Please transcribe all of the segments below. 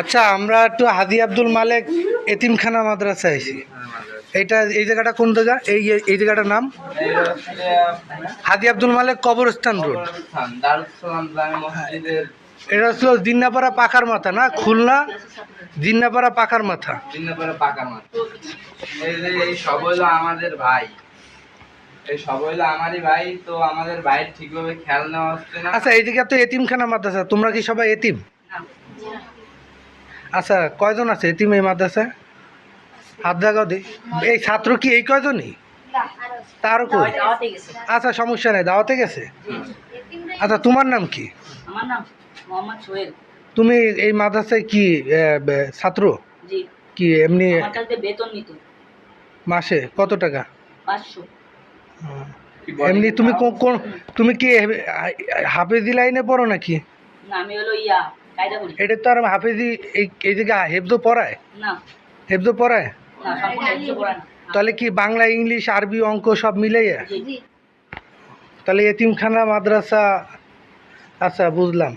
আচ্ছা আমরা একটু হাদি আব্দুল মালেক এতিমখানা মাদ্রাসা আইছি। এটা এই জায়গাটা কোন জায়গা? এই এই জায়গাটার নাম? হাদি আব্দুল মালেক কবরস্থান রোড। এটা হচ্ছে জিন্নাপাড়া পাকার মাথা না? খুলনা জিন্নাপাড়া পাকার মাথা। চিহ্নপাড়া পাকা মাঠ এই যে এই সব হইল আমাদের ভাই। এই সব হইল আমারই ভাই তো আমাদের ভাইয়ের ঠিকভাবে খেয়াল নেওয়া হচ্ছে না। আচ্ছা এই জায়গা তো এতিমখানা মাদ্রাসা তোমরা কি সবাই এতিম? আচ্ছা কয়জন আছে? এতিম এই মাদ্রাসায় হাত দেখাও দি। এই ছাত্র কি এই কয়জনই? তারও কই? আচ্ছা সমস্যা নেই দাওয়াতে গেছে? আচ্ছা তোমার নাম কি? আমার নাম মোহাম্মদ সোহেল। তুমি এই মাদ্রাসায় কি ছাত্র? কি এমনি মাসে কত টাকা? এমনি তুমি কো- কোন তুমি কি হাফেজি লাইনে পড়ো নাকি? না আমি হলো ইয়া। এটা তো আর হাফেজি এই জায়গায় হেফজো পড়ায়? না। হেফজো পড়ায়? তাহলে কি বাংলা ইংলিশ আরবি অঙ্ক সব মিলাইয়া? তাহলে এতিমখানা মাদ্রাসা আচ্ছা বুঝলাম।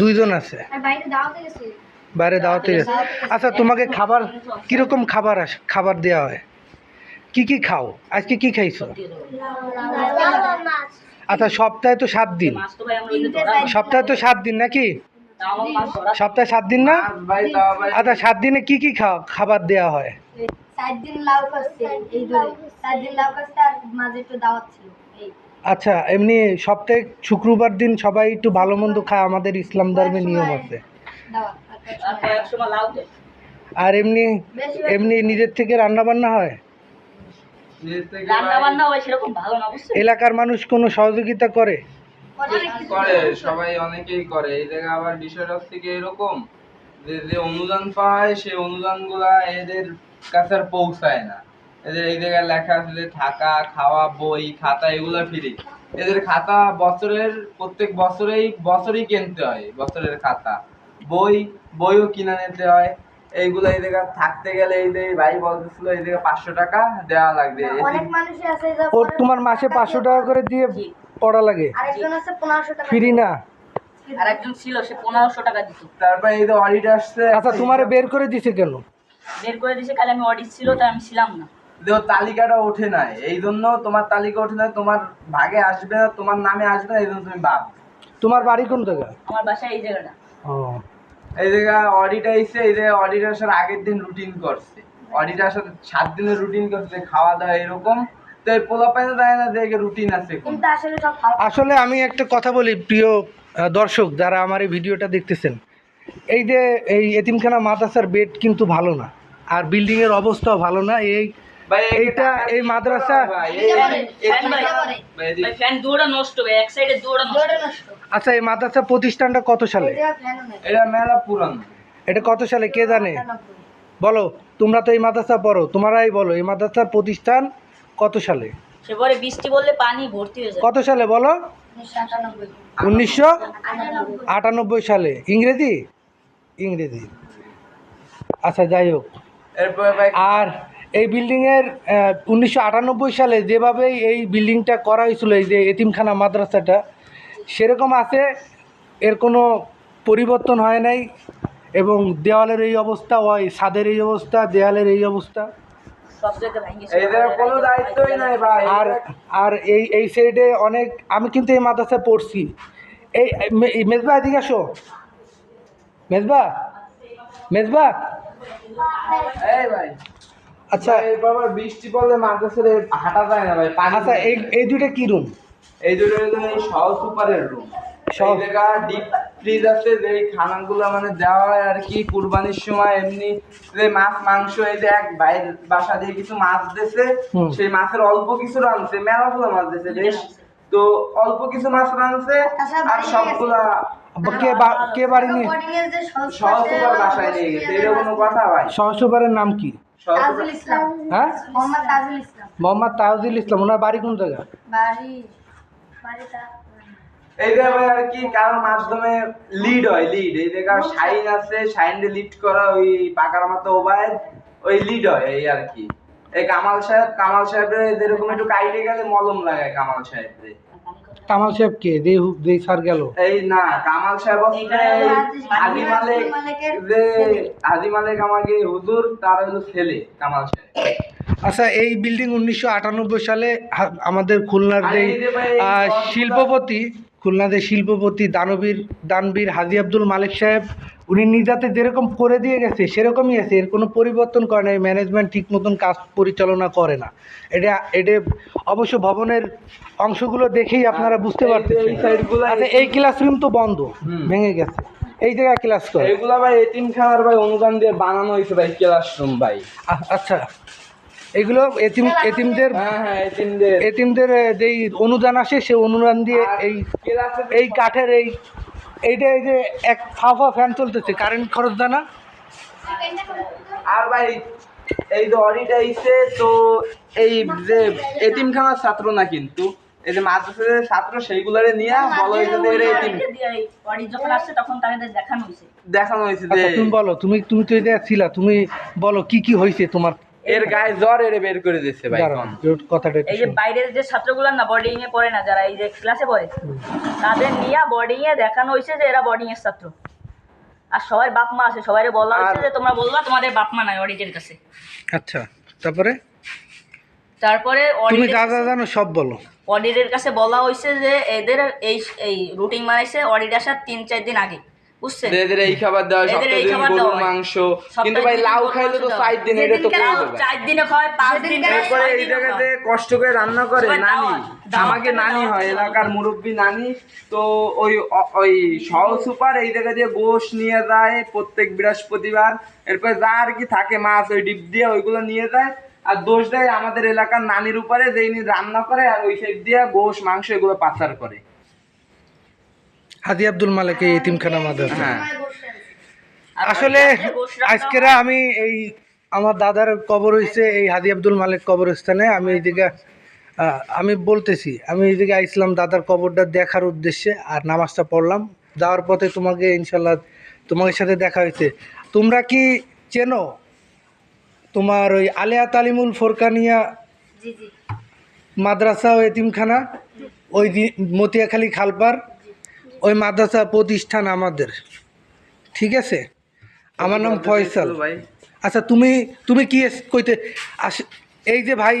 দুইজন। আছে। বাইরে দাওয়াতে গেছে? বাইরে আচ্ছা তোমাকে খাবার কীরকম খাবার আস খাবার দেওয়া হয়? কি কি খাও? আজকে কি খাইছো? আচ্ছা সপ্তাহে তো সাত দিন। সপ্তাহে তো সাত দিন নাকি? সপ্তাহে সাত দিন না? আচ্ছা সাত দিনে কি কি খাও খাবার দেওয়া হয়? চার দিন লাউ করছে এই ধরে। চার দিন লাউ করছে আর মাঝে একটু দাওয়াত ছিল এই। আচ্ছা এমনি সপ্তাহে শুক্রবার দিন সবাই একটু ভালো মন্দ খায় আমাদের ইসলাম ধর্মের নিয়ম আছে। দাওয়াত তারপর এক সময় লাউ দেয়। আর এমনি এমনি নিজের থেকে রান্না বান্না হয়? এলাকার মানুষ কোনো সহযোগিতা করে? করে সবাই অনেকেই করে। এই জায়গায় আবার বিষয়টা হচ্ছে কি এরকম যে যে অনুদান পায় সেই অনুদানগুলা এদের কাছে আর পৌঁছায় না। এদের এই জায়গায় লেখা আছে যে থাকা খাওয়া বই খাতা এগুলো ফ্রি এদের খাতা বছরের প্রত্যেক বছরেই বছরই কিনতে হয় বছরের খাতা। বই বইও কিনে নিতে হয়। এইগুলো এই জায়গায় থাকতে গেলে এই যে ভাই বলতেছিল এই জায়গায় পাঁচশো টাকা দেওয়া লাগবে। অনেক মানুষই আছে ওর তোমার মাসে পাঁচশো টাকা করে দিয়ে পড়া লাগে। আরেকজন আছে পনেরোশো টাকা ফ্রি না। আর একজন ছিল সে পনেরোশো টাকা দিত। তারপরে এই যে অডিট আসছে আচ্ছা তোমারে বের করে দিছে কেন? বের করে দিয়েছে কালে আমি অডিট ছিল তাই আমি ছিলাম না। দেখো তালিকাটা ওঠে নাই। এই জন্য তোমার তালিকা ওঠে নাই তোমার ভাগে আসবে না তোমার নামে আসবে না এই জন্য তুমি বাদ। তোমার বাড়ি কোন জায়গা আমার বাসায় এই জায়গাটা। ও। এই জায়গা অডিট আইসে এই জায়গায় অডিট আসার আগের দিন রুটিন করছে। অডিট আসার সাত দিনের রুটিন করছে খাওয়া দাওয়া এরকম। তো এই পোলা পাইতে যায় না যে রুটিন আছে কিন্তু আসলে সব আসলে আমি একটা কথা বলি প্রিয় দর্শক যারা আমার এই ভিডিওটা দেখতেছেন। এই যে এই এতিমখানা মাদ্রাসার বেড কিন্তু ভালো না আর বিল্ডিং এর অবস্থাও ভালো না। এই এইটা এই মাদ্রাসা ভাই, এই- এই- এই- ফ্যান ভাই ভাই, এদিকে- ভাই ফ্যান দুটো নষ্ট ভাই এক সাইডে দুটো নষ্ট। জোরে নষ্ট। আচ্ছা এই মাদ্রাসা প্রতিষ্ঠানটা কত সালে? এটা মেলা পুরানো। এটা কত সালে? কে জানে? বলো তোমরা তো এই মাদ্রাসা পড়ো তোমরাই বলো এই মাদ্রাসার প্রতিষ্ঠান কত সালে? সে বৃষ্টি বললে পানি ভর্তি হয়ে যায়। কত সালে বলো? উনিশশো আটানব্বই। সালে। ইংরেজি? ইংরেজি। আচ্ছা যাই হোক। আর এই বিল্ডিংয়ের উনিশশো আটানব্বই সালে যেভাবে এই বিল্ডিংটা করা হয়েছিল এই যে এতিমখানা মাদ্রাসাটা সেরকম আছে এর কোনো পরিবর্তন হয় নাই এবং দেওয়ালের এই অবস্থা হয় ছাদের এই অবস্থা দেওয়ালের এই অবস্থা। আর আর এই এই সাইডে অনেক আমি কিন্তু এই মাদ্রাসায় পড়ছি। এই মেজবা এদিকে আসো। মেজবা? মেজবা? এই ভাই। আচ্ছা। বাবা বৃষ্টি পড়লে মাদ্রাসারে হাঁটা যায় না ভাই পানি আচ্ছা এই এই দুইটা কি রুম এই দুটো হলো এই সহ সুপারের রুম সব জায়গা ডিপ ফ্রিজ আছে যে খানাগুলো মানে দেওয়া হয় আর কি কুরবানির সময় এমনি যে মাছ মাংস এই যে এক বাসা দিয়ে কিছু মাছ দিয়েছে সেই মাছের অল্প কিছু রানছে মেলাগুলো মাছ দিয়েছে বেশ। তো অল্প কিছু মাছ রানছে তাছাড়া আর সবগুলা কে বাড়ি নিয়ে? বাসায় নিয়ে গেছে কথা ভাই। সহসুপারের নাম কি? হ্যাঁ? মোহাম্মদ তাজুল ইসলাম। মোহাম্মদ তাজুল ইসলাম ওনার বাড়ি কোন জায়গা? বাড়ি বাড়িটা এই যে ভাই আর কি কারোর মাধ্যমে লিড হয় লিড এই জায়গা শাইন আছে শাইন লিড করা ওই পাকার মতো ওবায়দ ওই লিড হয় এই আর কি। এই কামাল সাহেব কামাল সাহেবের যেরকম একটু কাইটে গেলে মলম লাগায় কামাল সাহেবের। কামাল সাহেব কে দে দে স্যার গেল। এই না কামাল সাহেব আদি মালিক যে আদি মালিক আমাকে হুজুর তার হলো ছেলে কামাল সাহেব। আচ্ছা এই বিল্ডিং উনিশশো আটানব্বই সালে আমাদের খুলনার যে শিল্পপতি খুলনাদের শিল্পপতি দানবীর দানবীর হাজি আব্দুল মালিক সাহেব উনি নিজাতে যেরকম করে দিয়ে গেছে সেরকমই আছে। এর কোনো পরিবর্তন করে না ম্যানেজমেন্ট ঠিক মতন কাজ পরিচালনা করে না। এটা এটা অবশ্য ভবনের অংশগুলো দেখেই আপনারা বুঝতে এই যে পারতেছেন। এই সাইডগুলো আচ্ছা এই ক্লাসরুম তো বন্ধ ভেঙে গেছে। এই জায়গায় ক্লাস করে। এগুলা ভাই এতিমখানার ভাই অনুদান দিয়ে বানানো হয়েছে ভাই ক্লাসরুম ভাই। আচ্ছা। এগুলো এতিম এতিমদের হ্যাঁ হ্যাঁ এতিমদের। এতিমদের যেই অনুদান আসে সে অনুদান দিয়ে এই এই কাঠের এই এইটা এই যে এক ফাফা ফ্যান চলতেছে কারেন্ট খরচ দানা। আর ভাই এই যে অডিট আইছে তো এই যে এতিমখানার ছাত্র না কিন্তু এই যে মাদ্রাসার ছাত্র সেইগুলারে নিয়ে বলো এই যে এতিম। যখন আসছে তখন দেখানো হয়েছে। দেখানো হয়েছে যে আচ্ছা তুমি বলো তুমি তুমি তো এটা ছিলা তুমি বলো কি কি হয়েছে তোমার এর গায়ে জ্বর এর বের করে দিচ্ছে ভাই কথাটা এই যে বাইরের যে ছাত্রগুলো না বোর্ডিং এ পড়ে না যারা এই যে ক্লাসে পড়ে তাদের নিয়ে বোর্ডিং এ দেখানো হয়েছে যে এরা বোর্ডিং এর ছাত্র। আর সবাই বাপ মা আছে সবাই বলা হয়েছে যে তোমরা বলবা তোমাদের বাপ মা নাই অডিটের কাছে। আচ্ছা তারপরে? তারপরে তুমি যা যা জানো সব বলো। অডিটের কাছে বলা হয়েছে যে এদের এই এই রুটিন বানাইছে অডিট আসার তিন চার দিন আগে। বুঝছেন? এদের এই খাবার দেওয়া সপ্তাহে দিন গরুর মাংস কিন্তু ভাই লাউ খাইলে তো চার দিন এটা তো চার দিনে খায় পাঁচ দিন এরপরে এই জায়গাতে কষ্ট করে রান্না করে নানি। আমাকে নানি হয় এলাকার মুরব্বী নানি। তো ওই ওই সহ সুপার এই জায়গা দিয়ে গোশ নিয়ে যায় প্রত্যেক বৃহস্পতিবার। এরপর যা আর কি থাকে মাছ ওই ডিপ দিয়ে ওইগুলো নিয়ে যায়। আর দোষ দেয় আমাদের এলাকার নানির উপরে যেই রান্না করে আর ওই সাইড দিয়ে গোশ মাংস এগুলো পাচার করে। হাদি আব্দুল মালিক এই এতিমখানা মাদ্রাসা। হ্যাঁ। আসলে আজকেরা আমি এই আমার দাদার কবর হয়েছে এই হাদি আব্দুল মালিক কবরস্থানে। আমি এই দিকে আমি বলতেছি আমি এই দিকে আইসলাম দাদার কবরটা দেখার উদ্দেশ্যে আর নামাজটা পড়লাম। যাওয়ার পথে তোমাকে ইনশাল্লাহ তোমাদের সাথে দেখা হয়েছে তোমরা কি চেনো তোমার ওই আলিয়া তালিমুল ফোরকানিয়া জি জি। মাদ্রাসা ও এতিমখানা? ওই দি- মতিয়াখালী খালপার? ওই মাদ্রাসা প্রতিষ্ঠান আমাদের। ঠিক আছে? আমার নাম ফয়সাল। ভাই। আচ্ছা তুমি তুমি কি কইতে আস এই যে ভাই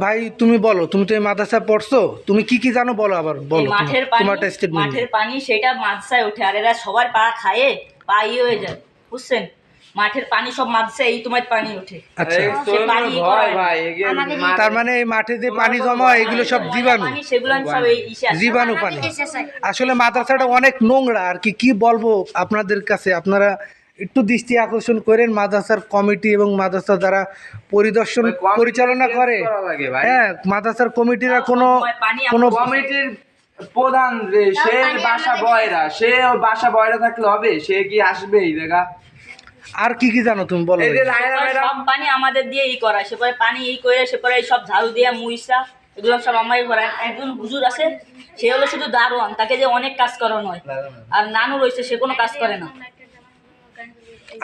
ভাই তুমি বলো তুমি তো এই মাদ্রাসা পড়ছো তুমি কি কি জানো বলো আবার বলো মাঠের তোমার- পানি তোমারটা স্টেটমেন্ট মাঠের পানি সেটা মাদ্রাসায় ওঠে আর এরা সবার পা খায়ে পা ইয়ে হয়ে যায় বুঝছেন? মাঠের পানি সব মাদ্রাসায় এই তোমার পানি ওঠে। আচ্ছা। এই তোর মানে এই মাঠে যে পানি জমা হয় এগুলো সব জীবাণু। জীবাণু পানি। আসলে মাদ্রাসাটা অনেক নোংরা আর কি কি বলব আপনাদের কাছে? আপনারা একটু দৃষ্টি আকর্ষণ করেন মাদ্রাসার কমিটি এবং মাদ্রাসা যারা পরিদর্শন পরিচালনা করে। করা লাগে ভাই। হ্যাঁ মাদ্রাসার কমিটিরা কোনো কোনো কমিটির প্রধান যে সে বাসা বয়রা সে বাসা বয়রা থাকলে হবে সে কি আসবে এই জায়গা আর কি কি জানো তুমি? বলো সব পানি আমাদের দিয়ে ই করায় সে পরে পানি ই করে সে পরে সব ঝাড়ু দিয়ে মুইসা এগুলো সব আমায় করায় একজন হুজুর আছে সে হলো শুধু দারোয়ান তাকে যে অনেক কাজ করানো হয়। আর নানু রয়েছে সে কোনো কাজ করে না।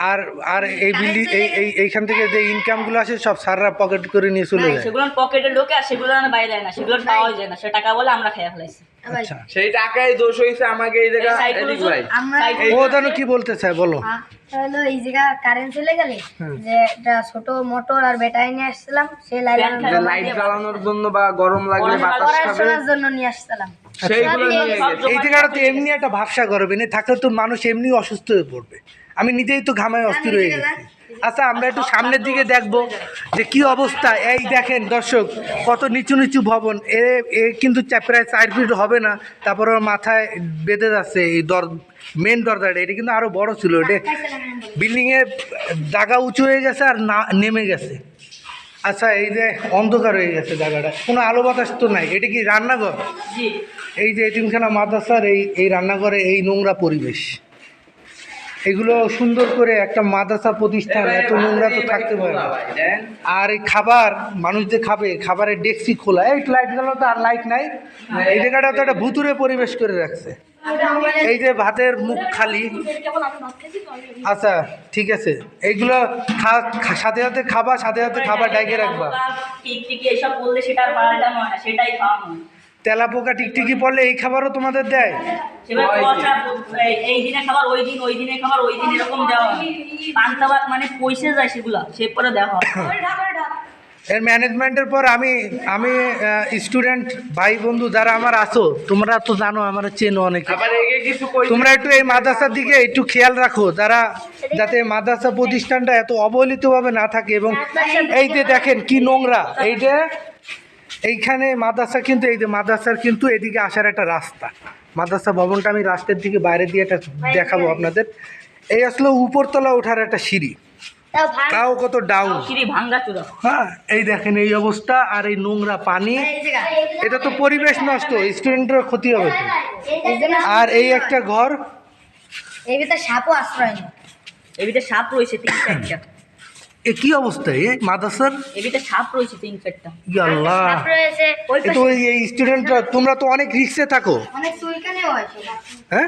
আর আর এই বিল্ডিং এই এই এইখান থেকে যে ইনকামগুলো আসে সব সাররা পকেট করে নিয়ে চলে যায়। সেগুলো পকেটে ঢোকে আর সেগুলো আর বাইরে যায় না সেগুলো পাওয়া যায় না সে টাকা বলে আমরা খেয়ে ফেলাইছি। আচ্ছা। সেই টাকায় দোষ হয়েছে আমাকে এই জায়গা এই সাইকেল এদিক হুজুর, ভাই। আমরা সাইকেল- ও যেন কি বলতে চায় বলো। হলো এই জায়গা কারেন্ট চলে গেলে যে একটা ছোট মোটর আর ব্যাটারি নিয়ে আসছিলাম সেই লাইট জ্বালানোর জন্য বা গরম লাগলে গরম বাতাস খাবে। জন্য নিয়ে আসছিলাম। সেইগুলো নিয়ে এই জায়গাটা তো এমনি একটা ভাবসা করবে না থাকলে তো মানুষ এমনি অসুস্থ হয়ে পড়বে। আমি নিজেই তো ঘামায় অস্থির হয়ে গেছি। আচ্ছা আমরা একটু সামনের দিকে দেখব যে কি অবস্থা। এই দেখেন দর্শক কত নিচু নিচু ভবন। এ এ কিন্তু প্রায় চার ফিট হবে না। তারপর মাথায় বেঁধে যাচ্ছে এই দর মেন দরজাটা। এটা কিন্তু আরও বড় ছিল। এটা বিল্ডিংয়ে জায়গা উঁচু হয়ে গেছে আর না নেমে গেছে। আচ্ছা এই যে অন্ধকার হয়ে গেছে জায়গাটা। কোনো আলো বাতাস তো নাই। এটা কি রান্নাঘর? এই যে এতিমখানা মাদ্রাসার এই এই রান্নাঘরে এই নোংরা পরিবেশ। এগুলো সুন্দর করে একটা মাদ্রাসা প্রতিষ্ঠান এত নোংরা তো থাকতে পারে না। আর এই খাবার মানুষ যে খাবে খাবারের ডেক্সি খোলা এই লাইট গেল তো আর লাইট নাই। এই জায়গাটা তো একটা ভুতুরে পরিবেশ করে রাখছে। এই যে ভাতের মুখ খালি। আচ্ছা ঠিক আছে। এইগুলো সাথে সাথে খাবার সাথে সাথে খাবার ডাইকে রাখবা। সেটাই খাওয়ানো তেলা পোকা টিকটিকি পড়লে এই খাবারও তোমাদের দেয়? এই- এই দিনে খাবার ওই দিন ওই দিনে খাবার ওই দিন এরকম দেওয়া পান্তা ভাত মানে পয়সা যায় সেগুলা সে পরে দেওয়া এর ম্যানেজমেন্টের পর আমি আমি স্টুডেন্ট ভাই বন্ধু যারা আমার আছো তোমরা তো জানো আমার চেনো অনেকে। তোমরা একটু এই মাদ্রাসার দিকে একটু খেয়াল রাখো যারা যাতে মাদ্রাসা প্রতিষ্ঠানটা এত অবহেলিতভাবে না থাকে এবং এই যে দেখেন কি নোংরা এই যে এইখানে মাদ্রাসা কিন্তু এই যে মাদ্রাসার কিন্তু এদিকে আসার একটা রাস্তা। মাদ্রাসা ভবনটা আমি রাস্তার দিকে বাইরে দিয়ে একটা দেখাবো আপনাদের। এই আসলে উপরতলা ওঠার একটা সিঁড়ি। তাও কত ডাউন হ্যাঁ এই দেখেন এই অবস্থা আর এই নোংরা পানি। এটা তো পরিবেশ নষ্ট স্টুডেন্টের ক্ষতি হবে। আর এই একটা ঘর। এই ভিতরে সাপও আশ্রয় ভিতরে সাপ রয়েছে এ কি অবস্থা? এ মাদ্রাসার? এর সাপ রয়েছে তিন চারটা। ই আল্লাহ। সাপ রয়েছে। তো এই- স্টুডেন্টরা তোমরা তো অনেক রিক্সে থাকো। অনেক হয় হ্যাঁ?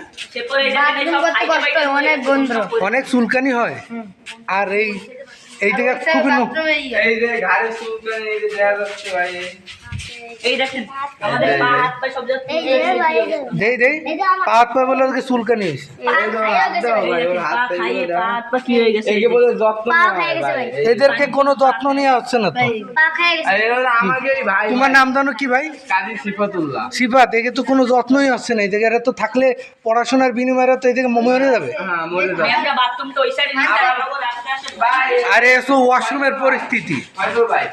হাইটে কষ্ট হয়, বাইটে অনেক গন্ধ। অনেক চুলকানি হয়? আর এই এই জায়গা বাথরুমে ইয়ে। এই যে ঘাড়ে চুলকানি এই যে দেখা যাচ্ছে ভাই। এই। দেখেন আমাদের পা হাত পা সব দেই দেই। পা হাত পা বলে চুলকানি হয়ে হয় এদেরকে কোনো যত্ন নেওয়া হচ্ছে না তো। তোমার নাম জানো কি ভাই? কাজী সিফাতুল্লাহ। সিফাত একে তো কোনো যত্নই হচ্ছে না। এরা তো থাকলে পড়াশোনার বিনিময়ে তো জায়গায় মরে যাবে। হ্যাঁ আরে এসো ওয়াশরুমের পরিস্থিতি। ভাই।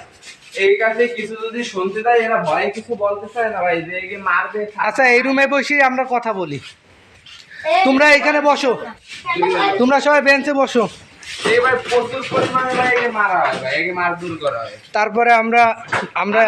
এই কাছে কিছু যদি শুনতে চাই এরা ভয়ে কিছু বলতে চায় না ভাই যে একে মারবে আচ্ছা এই রুমে বসেই আমরা কথা বলি। তোমরা এখানে বসো। তোমরা সবাই বেঞ্চে বসো। এইবার প্রচুর পরিমাণে ভাই একে মারা ভাই একে মার দূর করা তারপরে আমরা আমরা